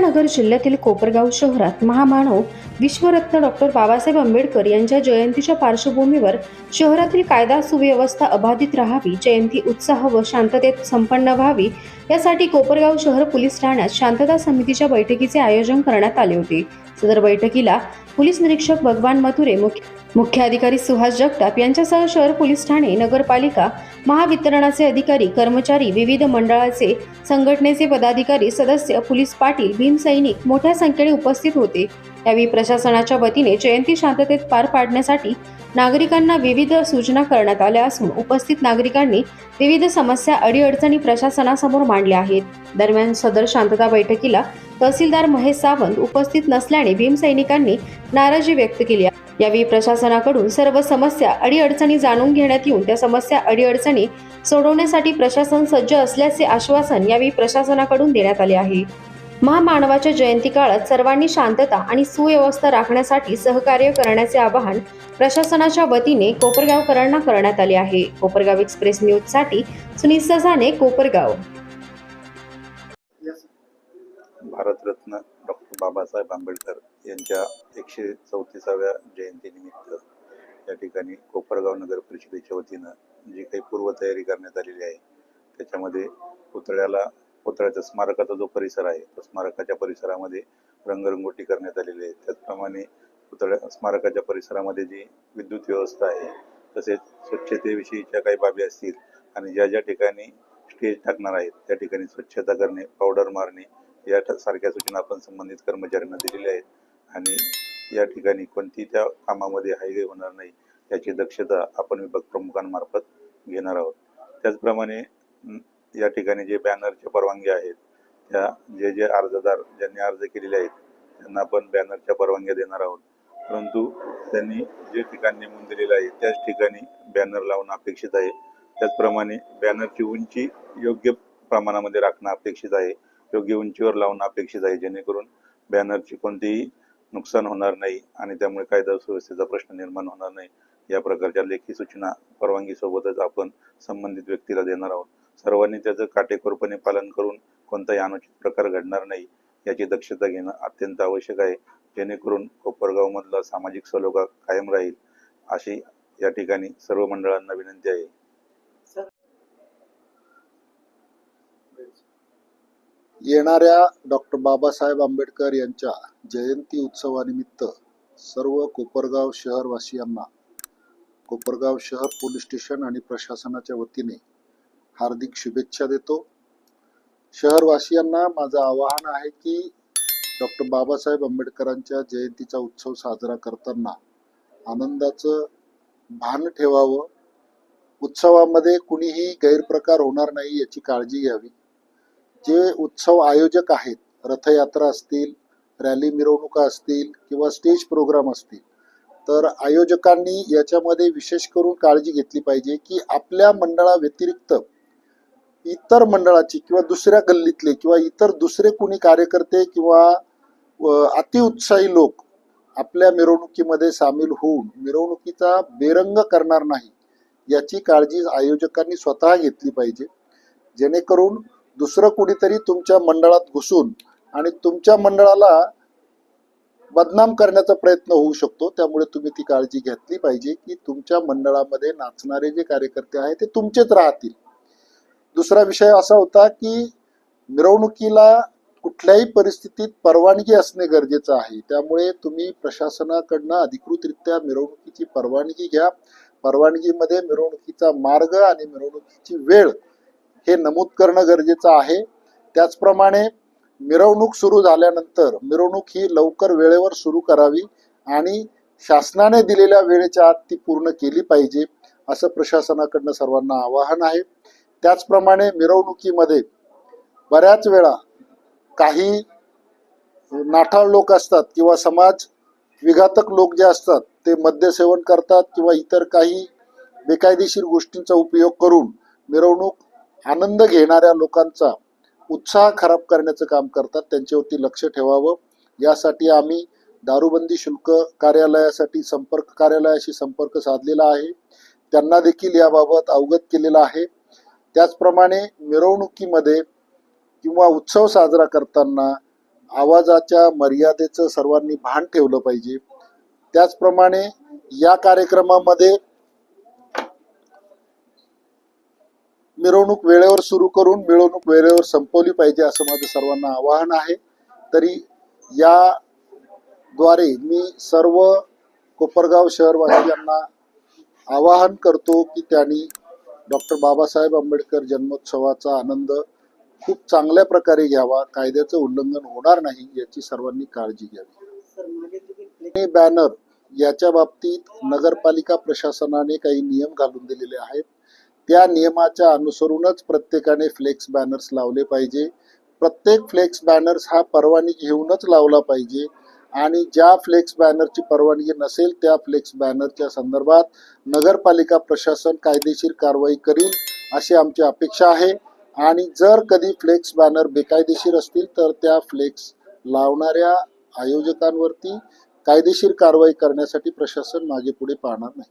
अहिल्यानगर जिल्ह्यातील कोपरगाव शहरात महामानव विश्वरत्न डॉक्टर बाबासाहेब आंबेडकर यांच्या जयंतीच्या पार्श्वभूमीवर शहरातील कायदा सुव्यवस्था अबाधित राहावी जयंती उत्साह व शांततेत संपन्न व्हावी यासाठी कोपरगाव शहर पोलीस ठाण्यात शांतता समितीच्या बैठकीचे आयोजन करण्यात आले होते. सदर बैठकीला पोलीस निरीक्षक भगवान मथुरे मुख्य मुख्य अधिकारी सुहास जगताप यांच्यासह शहर पोलीस ठाणे नगरपालिका महावितरणाचे अधिकारी कर्मचारी विविध मंडळाचे संघटनेचे पदाधिकारी सदस्य पोलीस पाटील भीम सैनिक मोठ्या संख्येने उपस्थित होते. यावेळी प्रशासनाच्या वतीने जयंती शांततेत पार पाडण्यासाठी नागरिकांना विविध सूचना करण्यात आल्या असून उपस्थित नागरिकांनी विविध समस्या अडीअडचणी प्रशासनासमोर मांडल्या आहेत. दरम्यान सदर शांतता बैठकीला तहसीलदार महेश सावंत उपस्थित नसल्याने भीमसैनिकांनी नाराजी व्यक्त केली यावेळी प्रशासनाकडून सर्व समस्या अडीअडचणी जाणून घेण्यात येऊन त्या समस्या अडीअडचणी सोडवण्यासाठी प्रशासन सज्ज असल्याचे आश्वासन यावेळी प्रशासनाकडून देण्यात आले आहे. महामानवाच्या जयंती काळात सर्वांनी शांतता आणि सुव्यवस्था राखण्यासाठी सहकार्य करण्याचे आवाहन प्रशासनाच्या वतीने कोपरगावकरांना करण्यात आले आहे. कोपरगाव एक्सप्रेस न्यूजसाठी सुनील सजाने कोपरगाव. भारतरत्न बाबासाहेब आंबेडकर यांच्या एकशे चौतीसाव्या जयंतीनिमित्त या ठिकाणी कोपरगाव नगर परिषदेच्या वतीनं जी काही पूर्वतयारी करण्यात आलेली आहे त्याच्यामध्ये पुतळ्याला पुतळ्याचा स्मारकाचा जो परिसर आहे तो स्मारकाच्या परिसरामध्ये रंगरंगोटी करण्यात आलेली आहे. त्याचप्रमाणे पुतळ्या स्मारकाच्या परिसरामध्ये जी विद्युत व्यवस्था आहे तसेच स्वच्छतेविषयीच्या काही बाबी असतील आणि ज्या ज्या ठिकाणी स्टेज टाकणार आहेत त्या ठिकाणी स्वच्छता करणे पावडर मारणे या सारख्या सूचना आपण संबंधित कर्मचाऱ्यांना दिलेल्या आहेत. आणि या ठिकाणी कोणती त्या कामामध्ये हायवे होणार नाही याची दक्षता आपण विभाग प्रमुखांमार्फत घेणार आहोत. त्याचप्रमाणे या ठिकाणी जे बॅनरच्या परवानग्या आहेत त्या जे जे अर्जदार ज्यांनी अर्ज केलेले आहेत त्यांना आपण बॅनरच्या परवानग्या देणार आहोत. परंतु त्यांनी जे ठिकाण नेमून दिलेलं आहे त्याच ठिकाणी बॅनर लावणं अपेक्षित आहे. त्याचप्रमाणे बॅनरची उंची योग्य प्रमाणामध्ये राखणं अपेक्षित आहे. योग्य उंचीवर लावणं अपेक्षित आहे जेणेकरून बॅनरची कोणतीही नुकसान होणार नाही आणि त्यामुळे कायदा सुव्यवस्थेचा प्रश्न निर्माण होणार नाही. या प्रकारच्या लेखी सूचना परवानगी सोबतच आपण संबंधित व्यक्तीला देणार आहोत. सर्वांनी त्याचं काटेकोरपणे पालन करून कोणताही अनुचित प्रकार घडणार नाही याची दक्षता घेणं अत्यंत आवश्यक आहे जेणेकरून कोपरगाव मधला सामाजिक सलोखा कायम राहील अशी या ठिकाणी सर्व मंडळांना विनंती आहे. येणाऱ्या डॉक्टर बाबासाहेब आंबेडकर यांच्या जयंती उत्सवानिमित्त सर्व कोपरगाव शहरवासियांना कोपरगाव शहर पोलीस स्टेशन आणि प्रशासनाच्या वतीने हार्दिक शुभेच्छा देतो. शहरवासियांना माझं आवाहन आहे की डॉक्टर बाबासाहेब आंबेडकरांच्या जयंतीचा उत्सव साजरा करताना आनंदाचं भान ठेवावं. उत्सवामध्ये कुणीही गैरप्रकार होणार नाही याची काळजी घ्यावी. जे उत्सव आयोजक आहेत रथयात्रा असतील रॅली मिरवणुका असतील किंवा स्टेज प्रोग्राम असतील तर आयोजकांनी याच्यामध्ये विशेष करून काळजी घेतली पाहिजे की आपल्या मंडळाव्यतिरिक्त इतर मंडळाची किंवा दुसऱ्या गल्लीतले किंवा इतर दुसरे कुणी कार्यकर्ते किंवा अतिउत्साही लोक आपल्या मिरवणुकीमध्ये सामील होऊन मिरवणुकीचा बेरंग करणार नाही याची काळजी आयोजकांनी स्वतः घेतली पाहिजे. जेणेकरून दुसरं कुणीतरी तुमच्या मंडळात घुसून आणि तुमच्या मंडळाला बदनाम करण्याचा प्रयत्न होऊ शकतो. त्यामुळे तुम्ही ती काळजी घेतली पाहिजे की तुमच्या मंडळामध्ये नाचणारे जे कार्यकर्ते आहेत ते तुमचेच राहतील. दुसरा विषय असा होता की मिरवणुकीला कुठल्याही परिस्थितीत परवानगी असणे गरजेचं आहे. त्यामुळे तुम्ही प्रशासनाकडनं अधिकृतरित्या मिरवणुकीची परवानगी घ्या. परवानगीमध्ये मिरवणुकीचा मार्ग आणि मिरवणुकीची वेळ हे नमूद करणं गरजेचं आहे. त्याचप्रमाणे मिरवणूक सुरू झाल्यानंतर मिरवणूक ही लवकर वेळेवर सुरू करावी आणि शासनाने दिलेल्या वेळेच्या आत ती पूर्ण केली पाहिजे असं प्रशासनाकडनं सर्वांना आवाहन आहे. त्याचप्रमाणे मिरवणुकीमध्ये बऱ्याच वेळा काही नाठाळ लोक असतात किंवा समाज विघातक लोक जे असतात ते मद्यसेवन करतात किंवा इतर काही बेकायदेशीर गोष्टींचा उपयोग करून मिरवणूक आनंद घेणाऱ्या लोकांचा उत्साह खराब करण्याचं काम करतात. त्यांच्यावरती लक्ष ठेवावं. यासाठी आम्ही दारूबंदी शुल्क कार्यालयासाठी संपर्क कार्यालयाशी संपर्क साधलेला आहे. त्यांना देखील याबाबत अवगत केलेलं आहे. त्याचप्रमाणे मिरवणुकीमध्ये किंवा उत्सव साजरा करताना आवाजाच्या मर्यादेचं सर्वांनी भान ठेवलं पाहिजे. त्याचप्रमाणे या कार्यक्रमामध्ये मिरवणूक वेळेवर सुरू करून मिरवणूक वेळेवर संपवली पाहिजे असं माझं सर्वांना आवाहन आहे. तरी याद्वारे मी सर्व कोपरगाव शहरवासियांना आवाहन करतो की त्यांनी डॉक्टर बाबासाहेब आंबेडकर जन्मोत्सवाचा आनंद खूप चांगल्या प्रकारे घ्यावा. कायद्याचं उल्लंघन होणार नाही याची सर्वांनी काळजी घ्यावी. बॅनर याच्या बाबतीत नगरपालिका प्रशासनाने काही नियम घालून दिलेले आहेत. त्या नियमाच्या अनुसरूनच प्रत्येकाने फ्लेक्स बॅनर्स लावले पाहिजे. प्रत्येक फ्लेक्स बॅनर्स हा परवानगी घेऊनच लावला पाहिजे. आणि ज्या फ्लेक्स बॅनरची परवानगी नसेल त्या फ्लेक्स बॅनरच्या संदर्भात नगरपालिका प्रशासन कायदेशीर कारवाई करील अशी आमची अपेक्षा आहे. आणि जर कधी फ्लेक्स बॅनर बेकायदेशीर असतील तर त्या फ्लेक्स लावणाऱ्या आयोजकांवरती कायदेशीर कारवाई करण्यासाठी प्रशासन मागे पुढे पाहणार नाही.